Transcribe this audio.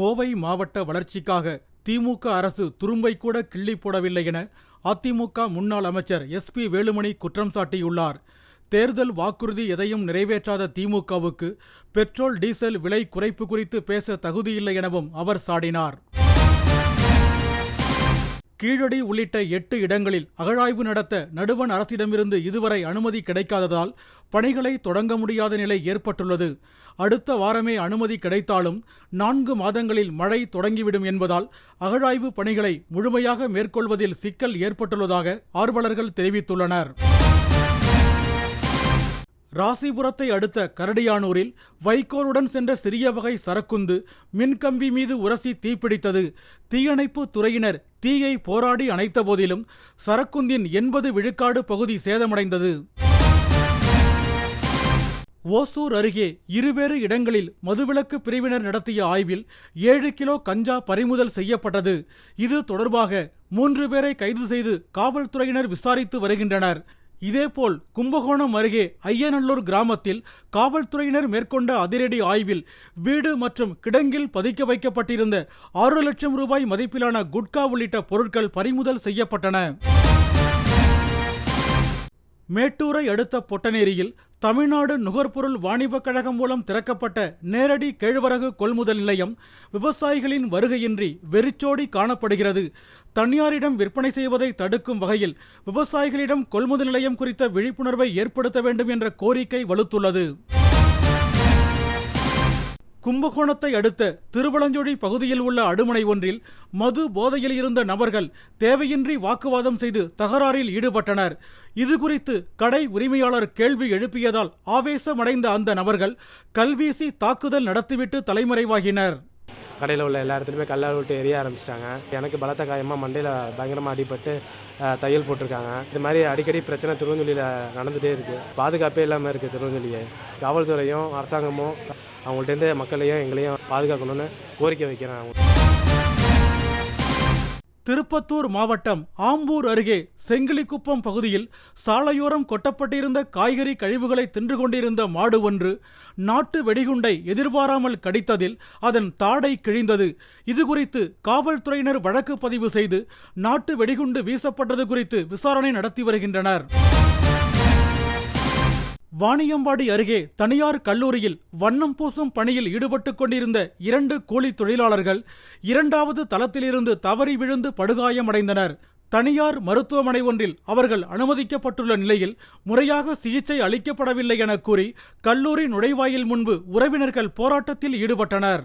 கோவை மாவட்ட வளர்ச்சிக்காக திமுக அரசு துரும்பை கூட கிள்ளி போடவில்லை என அதிமுக முன்னாள் அமைச்சர் எஸ் பி வேலுமணி குற்றம் சாட்டியுள்ளார். தேர்தல் வாக்குறுதி எதையும் நிறைவேற்றாத திமுகவுக்கு பெட்ரோல் டீசல் விலை குறைப்பு குறித்து பேச தகுதியில்லை எனவும் அவர் சாடினார். கீழடி உள்ளிட்ட எட்டு இடங்களில் அகழாய்வு நடத்த நடுவண் அரசிடமிருந்து இதுவரை அனுமதி கிடைக்காததால் பணிகளை தொடங்க முடியாத நிலை ஏற்பட்டுள்ளது. அடுத்த வாரமே அனுமதி கிடைத்தாலும் நான்கு மாதங்களில் மழை தொடங்கிவிடும் என்பதால் அகழாய்வு பணிகளை முழுமையாக மேற்கொள்வதில் சிக்கல் ஏற்பட்டுள்ளதாக ஆர்வலர்கள் தெரிவித்துள்ளனர். ராசிபுரத்தை அடுத்த கரடியானூரில் வைக்கோலுடன் சென்ற சிறிய வகை சரக்குந்து மின்கம்பி மீது உரசி தீப்பிடித்தது. தீயணைப்பு துறையினர் தீயை போராடி அணைத்த போதிலும் சரக்குந்தின் எண்பது விழுக்காடு பகுதி சேதமடைந்தது. ஓசூர் அருகே இருவேறு இடங்களில் மதுவிலக்கு பிரிவினர் நடத்திய ஆய்வில் ஏழு கிலோ கஞ்சா பறிமுதல் செய்யப்பட்டது. இது தொடர்பாக மூன்று பேரை கைது செய்து காவல்துறையினர் விசாரித்து வருகின்றனர். இதேபோல் கும்பகோணம் அருகே ஐயநல்லூர் கிராமத்தில் காவல்துறையினர் மேற்கொண்ட அதிரடி ஆய்வில் வீடு மற்றும் கிடங்கில் பதிக்க வைக்கப்பட்டிருந்த ஆறு லட்சம் ரூபாய் மதிப்பிலான குட்கா உள்ளிட்ட பொருட்கள் பறிமுதல் செய்யப்பட்டன. மேட்டூரை அடுத்த பொட்டநேரியில் தமிழ்நாடு நுகர்பொருள் வாணிபக் கழகம் மூலம் திறக்கப்பட்ட நேரடி கேழ்வரகு கொள்முதல் நிலையம் விவசாயிகளின் வருகையின்றி வெறிச்சோடி காணப்படுகிறது. தனியாரிடம் விற்பனை செய்வதை தடுக்கும் வகையில் விவசாயிகளிடம் கொள்முதல் நிலையம் குறித்த விழிப்புணர்வை ஏற்படுத்த வேண்டும் என்ற கோரிக்கை வலுத்துள்ளது. கும்பகோணத்தை அடுத்த திருவளஞ்சோழி பகுதியில் உள்ள அடுமனை ஒன்றில் மது போதையில் இருந்த நபர்கள் தேவையின்றி வாக்குவாதம் செய்து தகராறில் ஈடுபட்டனர். இதுகுறித்து கடை உரிமையாளர் கேள்வி எழுப்பியதால் ஆவேசமடைந்த அந்த நபர்கள் கல்வீசி தாக்குதல் நடத்திவிட்டு தலைமறைவாகினர். கடையில் உள்ள எல்லா இடத்துலையுமே கல்லால் விட்டு எரிய ஆரம்பிச்சிட்டாங்க. எனக்கு பலத்த காயமாக மண்டையில் பயங்கரமாக அடிபட்டு தையல் போட்டிருக்காங்க. இது மாதிரி அடிக்கடி பிரச்சனை திருநெல்வேலியில் நடந்துகிட்டே இருக்குது பாதுகாப்பே இல்லாமல் இருக்குது திருநெல்வேலியை. காவல்துறையும் அரசாங்கமும் அவங்கள்ட்டேருந்து மக்களையும் எங்களையும் பாதுகாக்கணும்னு கோரிக்கை வைக்கிறேன். அவங்க திருப்பத்தூர் மாவட்டம் ஆம்பூர் அருகே செங்கிலிக்குப்பம் பகுதியில் சாலையோரம் கொட்டப்பட்டிருந்த காய்கறி கழிவுகளை தின்று கொண்டிருந்த மாடு ஒன்று நாட்டு வெடிகுண்டை எதிர்பாராமல் கடித்ததில் அதன் தாடை கிழிந்தது. இதுகுறித்து காவல்துறையினர் வழக்கு பதிவு செய்து நாட்டு வெடிகுண்டு வீசப்பட்டது குறித்து விசாரணை நடத்தி வருகின்றனர். வாணியம்பாடி அருகே தனியார் கல்லூரியில் வண்ணம் பூசும் பணியில் ஈடுபட்டு கொண்டிருந்த இரண்டு கூலி தொழிலாளர்கள் இரண்டாவது தளத்திலிருந்து தவறி விழுந்து படுகாயமடைந்தனர். தனியார் மருத்துவமனை ஒன்றில் அவர்கள் அனுமதிக்கப்பட்டுள்ள நிலையில் முறையாக சிகிச்சை அளிக்கப்படவில்லை என கூறி கல்லூரி நுழைவாயில் முன்பு உறவினர்கள் போராட்டத்தில் ஈடுபட்டனர்.